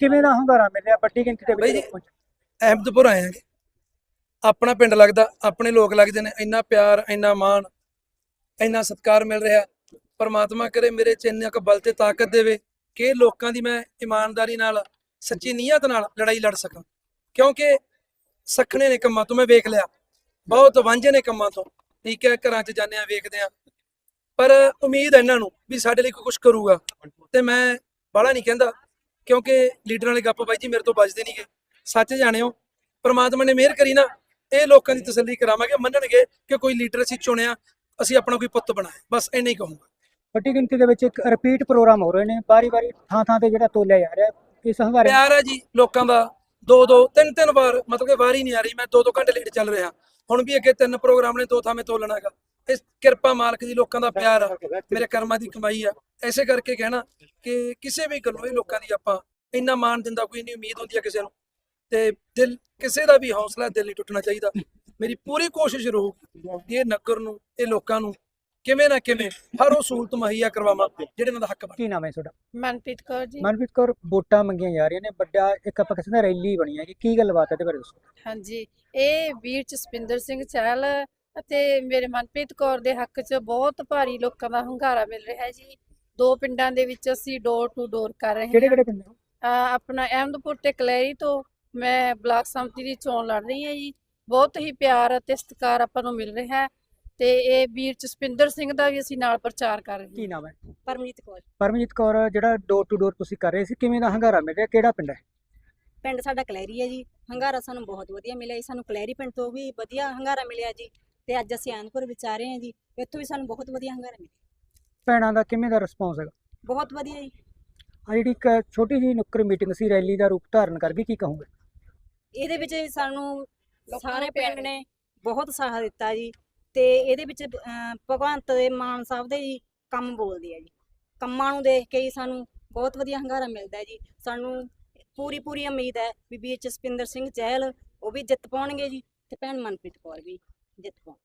ਕਿਵੇਂ ਦਾ ਹੁੰਗਾਰਾ ਮਿਲਿਆ? ਵੱਡੀ ਗਿਣਤੀ ਦੇ ਬਾਈ ਵਿੱਚ ਅਹਿਮਦਪੁਰ ਆਏ ਆਂਗੇ ਆਪਣਾ ਪਿੰਡ ਲੱਗਦਾ ਆਪਣੇ ਲੋਕ ਲੱਗਦੇ ਨੇ। ਇੰਨਾ ਪਿਆਰ ਇੰਨਾ ਮਾਣ ਇੰਨਾ ਸਤਿਕਾਰ ਮਿਲ ਰਿਹਾ। ਪਰਮਾਤਮਾ ਕਰੇ ਮੇਰੇ ਚ ਇੰਨਾ ਕੁ ਬਲ ਤੇ ਤਾਕਤ ਦੇਵੇ ਕਿ ਇਹ ਲੋਕਾਂ ਦੀ ਮੈਂ ਇਮਾਨਦਾਰੀ ਨਾਲ ਸੱਚੀ ਨੀਅਤ ਨਾਲ ਲੜਾਈ ਲੜ ਸਕਾਂ। ਕਿਉਂਕਿ ਸਖਣੇ ਨੇ ਕੰਮਾਂ ਤੋਂ ਮੈਂ ਵੇਖ ਲਿਆ। ਬਹੁਤ ਵਾਂਝੇ ਨੇ ਕੰਮਾਂ ਤੋਂ। ਠੀਕ ਹੈ ਘਰਾਂ 'ਚ ਜਾਂਦੇ ਆ ਵੇਖਦੇ ਆ। ਪਰ ਉਮੀਦ ਹੈ ਇਹਨਾਂ ਨੂੰ ਵੀ ਸਾਡੇ ਲਈ ਕੋਈ ਕੁਝ ਕਰੂਗਾ। ਤੇ ਮੈਂ ਬਾਹਲਾ ਨਹੀਂ ਕਹਿੰਦਾ ਕਿਉਂਕਿ ਲੀਡਰਾਂ ਵਾਲੇ ਗੱਪ ਬਾਈ ਜੀ ਮੇਰੇ ਤੋਂ ਬਚਦੇ ਨਹੀਂਗੇ ਸੱਚ ਜਾਣਿਓ ਪ੍ਰਮਾਤਮਾ ਨੇ ਮਿਹਰ ਕਰੀ ਨਾ ਇਹ ਲੋਕਾਂ ਦੀ ਤਸੱਲੀ ਕਰਾਵਾਂਗੇ ਮੰਨਣਗੇ ਕਿ ਕੋਈ ਲੀਡਰ ਅਸੀਂ ਚੁਣਿਆ ਅਸੀਂ ਆਪਣਾ ਕੋਈ ਪੁੱਤ ਬਣਾਇਆ ਬਸ ਇੰਨਾ ਹੀ ਕਹੂੰਗਾ। ਵੱਡੀ ਗਿਣਤੀ ਦੇ ਵਿੱਚ ਇੱਕ ਰਿਪੀਟ ਪ੍ਰੋਗਰਾਮ ਹੋ ਰਹੇ ਨੇ ਵਾਰੀ-ਵਾਰੀ ਥਾਂ-ਥਾਂ ਤੇ ਜਿਹੜਾ ਤੋਲਿਆ ਜਾ ਰਿਹਾ ਇਸ ਹੰਗਾਰੇ ਪਿਆਰ ਹੈ ਜੀ ਲੋਕਾਂ ਦਾ ਦੋ ਦੋ ਤਿੰਨ ਤਿੰਨ ਵਾਰ ਮਤਲਬ ਕਿ ਵਾਰੀ ਨਹੀਂ ਆ ਰਹੀ ਮੈਂ ਦੋ ਦੋ ਘੰਟੇ ਲੇਟ ਚੱਲ ਰਿਹਾ। ਹੁਣ ਵੀ ਅੱਗੇ ਤਿੰਨ ਪ੍ਰੋਗਰਾਮ ਨੇ ਦੋ ਥਾਵੇਂ ਤੋਲਣਾ ਇਸ ਕਿਰਪਾ ਮਾਲਕ ਦੀ ਲੋਕਾਂ ਦਾ ਪਿਆਰ ਆ ਮੇਰੇ ਕਰਮਾਂ ਦੀ ਕਮਾਈ ਆ। ਐਸੇ ਕਰਕੇ ਕਹਿਣਾ ਕਿ ਕਿਸੇ ਵੀ ਗੱਲੋਂ ਇਹ ਲੋਕਾਂ ਦੀ ਆਪਾਂ ਇੰਨਾ ਮਾਣ ਦਿੰਦਾ ਕੋਈ ਨਹੀਂ ਉਮੀਦ ਹੁੰਦੀ ਆ ਕਿਸੇ ਨੂੰ। ਤੇ ਦਿਲ ਕਿਸੇ ਦਾ ਵੀ ਹੌਸਲਾ ਦਿਲ ਨਹੀਂ ਟੁੱਟਣਾ ਚਾਹੀਦਾ। ਮੇਰੀ ਪੂਰੀ ਕੋਸ਼ਿਸ਼ ਰਹੂਗੀ ਕਿ ਇਹ ਨਗਰ ਨੂੰ ਇਹ ਲੋਕਾਂ ਨੂੰ ਕਿਵੇਂ ਨਾ ਕਿਵੇਂ ਹਰ ਉਹ ਸਹੂਲਤ ਮੁਹੱਈਆ ਕਰਵਾਵਾਂ ਜਿਹੜੇ ਇਹਨਾਂ ਦਾ ਹੱਕ ਬਣਦਾ। ਕੀ ਨਾਮ ਹੈ ਤੁਹਾਡਾ? ਮਨਪ੍ਰੀਤ ਕੌਰ ਜੀ। ਮਨਪ੍ਰੀਤ ਕੌਰ ਵੋਟਾਂ ਮੰਗੀਆਂ ਜਾ ਰਹੀਆਂ ਨੇ ਵੱਡਾ ਇੱਕ ਆਪਾਂ ਕਿਸੇ ਦਾ ਰੈਲੀ ਬਣੀ ਹੈ ਕਿ ਕੀ ਗੱਲਬਾਤ ਹੈ ਇਹਦੇ ਬਾਰੇ ਦੱਸੋ। ਹਾਂਜੀ ਇਹ ਵੀਰ ਜਸਪਿੰਦਰ ਸਿੰਘ ਚਹਿਲ ਅਤੇ ਮੇਰੇ ਮਨਪ੍ਰੀਤ ਕੌਰ ਦੇ ਹੱਕ 'ਚ ਬਹੁਤ ਭਾਰੀ ਲੋਕਾਂ ਦਾ ਹੁੰਗਾਰਾ ਮਿਲ ਰਿਹਾ ਹੈ ਜੀ। ਦੋ ਪਿੰਡਾਂ ਦੇ ਵਿੱਚ ਅਸੀਂ ਡੋਰ ਟੂ ਡੋਰ ਕਰ ਰਹੇ ਕਿਹੜੇ ਹਾਂ। ਕਿਹੜੇ ਪਿੰਡ? ਨੇ? ਅਹ ਆਪਣਾ ਅਹਿਮਦਪੁਰ ਤੇ ਕਲੈਰੀ ਤੋਂ ਮੈਂ ਬਲਾਕ ਸੰਮਤੀ ਦੀ ਚੋਣ ਲੜ ਰਹੀ ਹਾਂ ਜੀ। ਬਹੁਤ ਹੀ ਪਿਆਰ ਅਤੇ ਸਤਿਕਾਰ ਆਪਾਂ ਨੂੰ ਮਿਲ ਰਿਹਾ ਹੈ ਤੇ ਇਹ ਵੀਰ ਜਸਪਿੰਦਰ ਸਿੰਘ ਦਾ ਵੀ ਅਸੀਂ ਨਾਲ ਪ੍ਰਚਾਰ ਕਰ ਰਹੇ ਕੀ ਹਾਂ ਨਾਮ ਹੈ? ਪਰਮਜੀਤ ਕੌਰ। ਪਰਮਜੀਤ ਕੌਰ ਜਿਹੜਾ ਡੋਰ ਟੂ ਡੋਰ ਤੁਸੀਂ ਕਰ ਰਹੇ ਸੀ ਕਿਵੇਂ ਦਾ ਹੰਗਾਰਾ ਮਿਲ ਰਿਹਾ? ਕਿਹੜਾ ਪਿੰਡ ਹੈ? ਪਿੰਡ ਸਾਡਾ ਕਲੈਰੀ ਹੈ ਜੀ। ਹੰਗਾਰਾ ਸਾਨੂੰ ਬਹੁਤ ਵਧੀਆ ਮਿਲਿਆ ਜੀ। ਸਾਨੂੰ ਕਲੈਰੀ ਪਿੰਡ ਤੋਂ ਵੀ ਵਧੀਆ ਹੰਗਾਰਾ ਮਿਲਿਆ ਜੀ। ਤੇ ਅੱਜ ਅਸੀਂ ਆਨਪੁਰ ਵਿੱਚ ਆ ਰਹੇ ਹਾਂ ਜੀ ਇੱਥੋਂ ਵੀ ਸਾਨੂੰ ਬਹੁਤ ਵਧੀਆ ਹੰਗਾਰਾ ਮਿਲਿਆ। ਭੈਣਾਂ ਦਾ ਕਿਵੇਂ ਦਾ ਰਿਸਪੌਂਸ ਹੈਗਾ? ਬਹੁਤ ਵਧੀਆ ਜੀ। ਆ ਜਿਹੜੀ ਇੱਕ ਛੋਟੀ ਜਿਹੀ ਨੁੱਕਰ ਮੀਟਿੰਗ ਸੀ ਰੈਲੀ ਦਾ ਰੂਪ ਧਾਰਨ ਕਰ ਗਈ ਕੀ ਕਹੋਗੇ? ਇਹਦੇ ਵਿੱਚ ਸਾਨੂੰ ਸਾਰੇ ਪਿੰਡ ਨੇ ਬਹੁਤ ਸਾਥ ਦਿੱਤਾ ਜੀ ਤੇ ਇਹਦੇ ਵਿੱਚ ਅਹ, ਭਗਵੰਤ ਦੇ ਮਾਨ ਸਾਹਿਬ ਦੇ ਜੀ ਕੰਮ ਬੋਲਦੇ ਆ ਜੀ। ਕੰਮਾਂ ਨੂੰ ਦੇਖ ਕੇ ਹੀ ਸਾਨੂੰ ਬਹੁਤ ਵਧੀਆ ਹੰਗਾਰਾ ਮਿਲਦਾ ਹੈ ਜੀ। ਸਾਨੂੰ ਪੂਰੀ ਪੂਰੀ ਉਮੀਦ ਹੈ ਵੀ ਬੀਐਚ ਜਸਪਿੰਦਰ ਸਿੰਘ ਚਹਿਲ ਉਹ ਵੀ ਜਿੱਤ ਪਾਉਣਗੇ ਜੀ ਤੇ ਭੈਣ ਮਨਪ੍ਰੀਤ ਕੌਰ ਵੀ ਜਿੱਤ ਪਾਉਣ